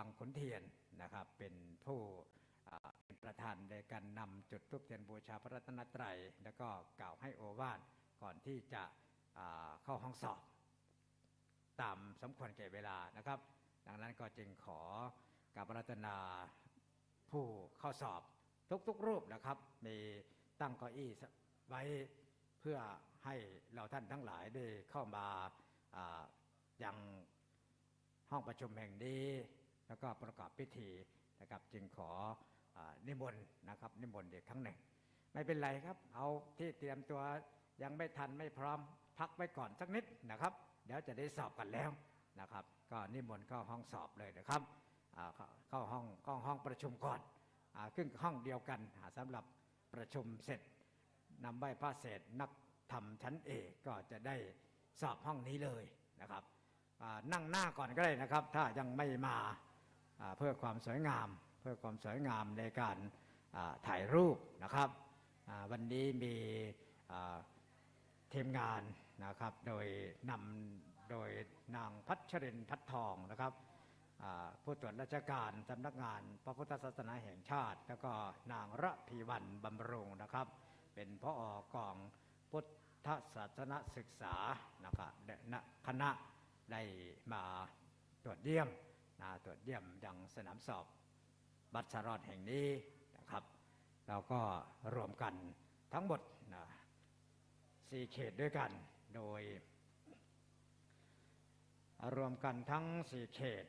างขุนเทียนนะครับ เป็นผู้เป็นประธานในการนำจุดทูปเทียนบูชาพระรัตนตรัย แล้วก็กล่าวให้โอวาทก่อนที่จะเข้าห้องสอบ ตามสมควรแก่เวลานะครับ ดังนั้นก็จึงขอกรบรัตนาผู้เข้าสอบทุกๆรูปนะครับ มีตั้งเก้าอี้ไว้เพื่อให้เราท่านทั้งหลายได้เข้ามาอย่างห้องประชุมแห่งนี้ แล้วก็ประกอบพิธีนะครับจึงขออนิมนต์นะครับนิมนต์อีกครั้งหนึ่ง ไม่เป็นไรครับ เอาที่เตรียมตัวยังไม่ทันไม่พร้อมพักไว้ก่อนสักนิดนะครับ เดี๋ยวจะได้สอบกันแล้วนะครับ ก็นิมนต์เข้าห้องสอบเลยนะครับเข้าห้องเข้าห้องประชุมก่อนอาขึ้นห้องเดียวกันอ่าสำหรับประชุมเสร็จนำไหว้พระเศษนักธรรมชั้นเอกก็จะได้สอบห้องนี้เลยนะครับนั่งหน้าก่อนก็ได้นะครับ ถ้ายังไม่มา เพื่อความสวยงาม เพื่อความสวยงามในการถ่ายรูปนะครับวันนี้มีทีมงานนะครับโดยนำโดยนางพัชรินพัดทองนะครับผู้ตรวจราชการสำนักงานพระพุทธศาสนาแห่งชาติ แล้วก็นางระพีวันบำรุงนะครับ เป็นพออกองพุทธศาสนศึกษานะครับและณคณะได้มาตรวจเยี่ยม นะตรวจเยี่ยมยังสนามสอบบัตรสรอดแห่งนี้นะครับ เราก็รวมกันทั้งหมดนะสี่เขตด้วยกันโดย รวมกันทั้งสี่เขต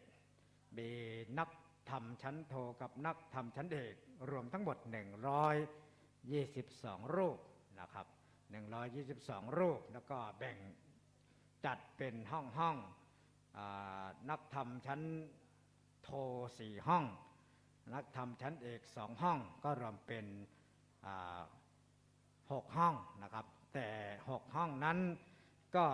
มีนักธรรมชั้นโทกับนักธรรมชั้นเอกรวมทั้งหมด 122 รูปนะครับ 122 รูปแล้วก็แบ่งจัดเป็นห้องห้อง นักธรรมชั้นโทสี่ห้อง นักธรรมชั้นเอกสองห้อง ก็รวมเป็นหกห้องนะครับ แต่หกห้องนั้นก็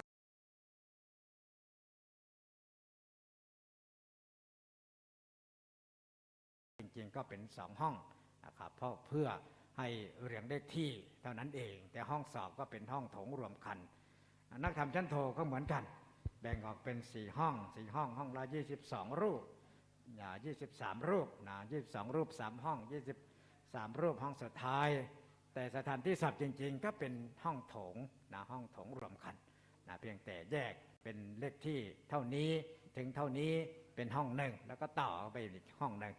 จริงๆก็เป็นสองห้องนะครับเพราะเพื่อให้เรียงเลขที่เท่านั้นเอง แต่ห้องสอบก็เป็นห้องโถงรวมกัน นักธรรมชั้นโทก็เหมือนกัน แบ่งออกเป็นสี่ห้องสี่ห้องห้องละยี่สิบสองรูปยี่สิบสามรูปนะยี่สิบสองรูปสามห้องยี่สิบสามรูปห้องสุดท้าย แต่สถานที่สอบจริง ๆ ก็เป็นห้องโถงนะห้องโถงรวมกันนะเพียงแต่แยกเป็นเลขที่เท่านี้ถึงเท่านี้เป็นห้องหนึ่งแล้วก็ต่อไปอีกห้องหนึ่ง